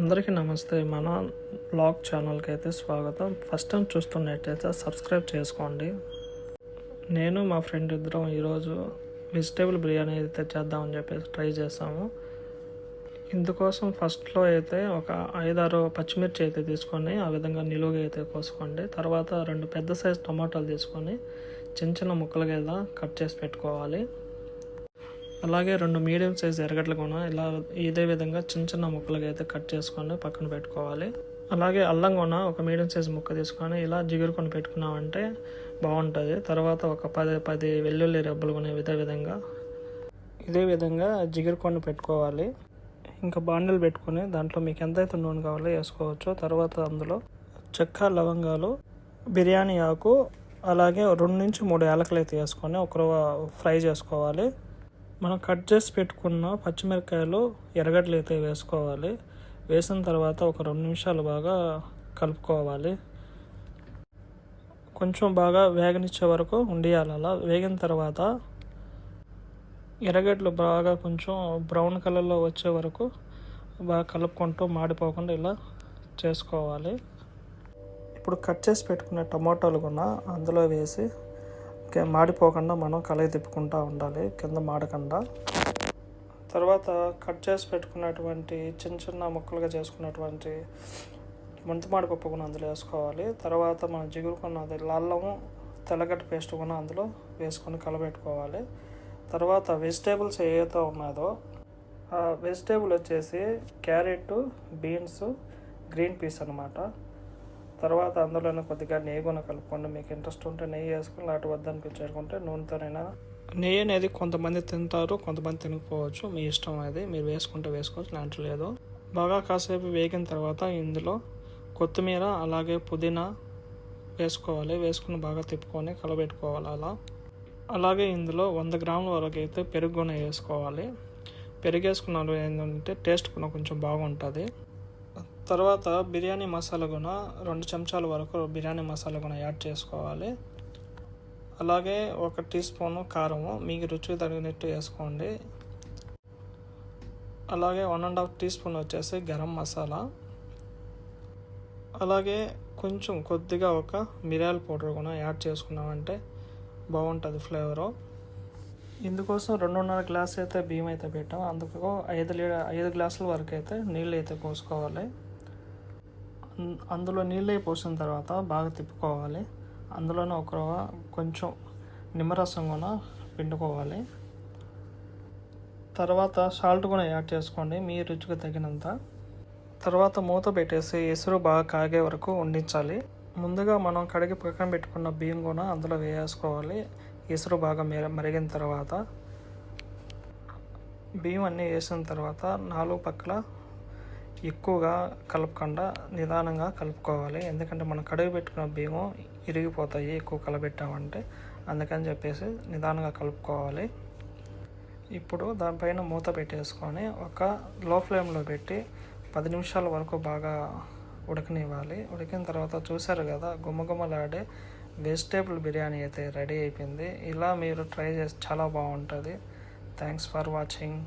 అందరికీ నమస్తే. మన బ్లాగ్ ఛానల్కి అయితే స్వాగతం. ఫస్ట్ టైం చూస్తున్నట్టయితే సబ్స్క్రైబ్ చేసుకోండి. నేను మా ఫ్రెండ్ ఇద్దరం ఈరోజు వెజిటేబుల్ బిర్యానీ అయితే చేద్దామని చెప్పేసి ట్రై చేసాము. ఇందుకోసం ఫస్ట్లో అయితే ఒక ఐదారు పచ్చిమిర్చి అయితే తీసుకొని ఆ విధంగా నిలువుగా అయితే కోసుకోండి. తర్వాత రెండు పెద్ద సైజు టమాటాలు తీసుకొని చిన్న చిన్న ముక్కలుగా కట్ చేసి పెట్టుకోవాలి. అలాగే రెండు మీడియం సైజ్ ఎరగడ్లు కూడా ఇలా ఇదే విధంగా చిన్న చిన్న ముక్కలుగా అయితే కట్ చేసుకొని పక్కన పెట్టుకోవాలి. అలాగే అల్లం కూడా ఒక మీడియం సైజ్ ముక్క తీసుకొని ఇలా జిగురుకొని పెట్టుకున్నామంటే బాగుంటుంది. తర్వాత ఒక పది పది వెల్లుల్లి రెబ్బలు కొనే ఇదే విధంగా ఇదే విధంగా జిగురుకొని పెట్టుకోవాలి. ఇంకా బాండిల్ పెట్టుకొని దాంట్లో మీకు ఎంతైతే నూనె కావాలో వేసుకోవచ్చు. తర్వాత అందులో చెక్క లవంగాలు బిర్యానీ ఆకు అలాగే రెండు నుంచి మూడు యాలకులు అయితే వేసుకొని ఒకరు ఫ్రై చేసుకోవాలి. మనం కట్ చేసి పెట్టుకున్న పచ్చిమిరపకాయలు ఎర్రగడ్డలు అయితే వేసుకోవాలి. వేసిన తర్వాత ఒక రెండు నిమిషాలు బాగా కలుపుకోవాలి. కొంచెం బాగా వేగనిచ్చే వరకు ఉండియాలి అలా. వేగిన తర్వాత ఎర్రగడ్డలు బాగా కొంచెం బ్రౌన్ కలర్లో వచ్చే వరకు బాగా కలుపుకుంటూ మాడిపోకుండా ఇలా చేసుకోవాలి. ఇప్పుడు కట్ చేసి పెట్టుకున్న టమాటాలు కూడా అందులో వేసి మాడిపోకుండా మనం కలయి తిప్పుకుంటూ ఉండాలి కింద మాడకుండా. తర్వాత కట్ చేసి పెట్టుకున్నటువంటి చిన్న చిన్న ముక్కలుగా చేసుకున్నటువంటి మెంతిమాడి పప్పు కూడా అందులో వేసుకోవాలి. తర్వాత మనం జిగురుకున్నది అల్లము తెల్లగడ్డ పేస్ట్ కూడా అందులో వేసుకొని కలబెట్టుకోవాలి తర్వాత వెజిటేబుల్స్ ఏదైతే ఉన్నదో ఆ వెజిటేబుల్ వచ్చేసి క్యారెట్ బీన్స్ గ్రీన్ పీస్ అన్నమాట. తర్వాత అందులోనే కొద్దిగా నెయ్యి కూడా కలుపుకోండి మీకు ఇంట్రెస్ట్ ఉంటే నెయ్యి వేసుకుని లాంటి వద్దనిపించుకుంటే నూనెతోనైనా నెయ్యి అనేది కొంతమంది తింటారు కొంతమంది తినకపోవచ్చు. మీ ఇష్టం అది మీరు వేసుకుంటే వేసుకోవచ్చు లాంటి లేదు. బాగా కాసేపు వేగిన తర్వాత ఇందులో కొత్తిమీర అలాగే పుదీనా వేసుకోవాలి. వేసుకుని బాగా తిప్పుకొని కలబెట్టుకోవాలి అలా. అలాగే ఇందులో వంద గ్రాముల వరకు అయితే పెరుగు కూడా వేసుకోవాలి. పెరుగు వేసుకున్న ఏంటంటే టేస్ట్ కూడా కొంచెం బాగుంటుంది. తర్వాత బిర్యానీ మసాలా కూడా రెండు చెంచాల వరకు బిర్యానీ మసాలా కూడా యాడ్ చేసుకోవాలి. అలాగే ఒక టీ స్పూను కారము మీకు రుచికి తగినట్టు వేసుకోండి. అలాగే one and half teaspoon వచ్చేసి గరం మసాలా. అలాగే కొంచెం కొద్దిగా ఒక మిరియాల పౌడర్ కూడా యాడ్ చేసుకున్నామంటే బాగుంటుంది ఫ్లేవరు. ఇందుకోసం రెండున్నర గ్లాస్ అయితే బియ్యం అయితే పెట్టాం. అందుకు ఐదు లీ ఐదు గ్లాసుల వరకు అయితే నీళ్ళు అయితే పోసుకోవాలి. అందులో నీళ్ళు పోసిన తర్వాత బాగా తిప్పుకోవాలి. అందులోనే ఒక కొంచెం నిమ్మరసం కూడా పిండుకోవాలి. తర్వాత సాల్ట్ కూడా యాడ్ చేసుకోండి మీ రుచికి తగినంత. తర్వాత మూత పెట్టేసి ఎసురు బాగా కాగే వరకు వండించాలి ముందుగా మనం కడిగి పక్కన పెట్టుకున్న బియ్యం కూడా అందులో వేసుకోవాలి ఎసురు బాగా మెర మరిగిన తర్వాత. బియ్యం అన్నీ వేసిన తర్వాత నాలుగు పక్కల ఎక్కువగా కలపకుండా నిదానంగా కలుపుకోవాలి. ఎందుకంటే మనం కడుగు పెట్టుకున్న బియ్యం ఇరిగిపోతాయి. ఎక్కువ కలబెట్టామంటే అందుకని చెప్పేసి నిదానంగా కలుపుకోవాలి. ఇప్పుడు దానిపైన మూత పెట్టేసుకొని ఒక లో ఫ్లేమ్లో పెట్టి పది నిమిషాల వరకు బాగా ఉడకనివ్వాలి. ఉడికిన తర్వాత చూసారు కదా గుమ్మగుమ్మలాడే వెజిటేబుల్ బిర్యానీ అయితే రెడీ అయిపోయింది. ఇలా మీరు ట్రై చేసి చాలా బాగుంటుంది. Thanks for watching.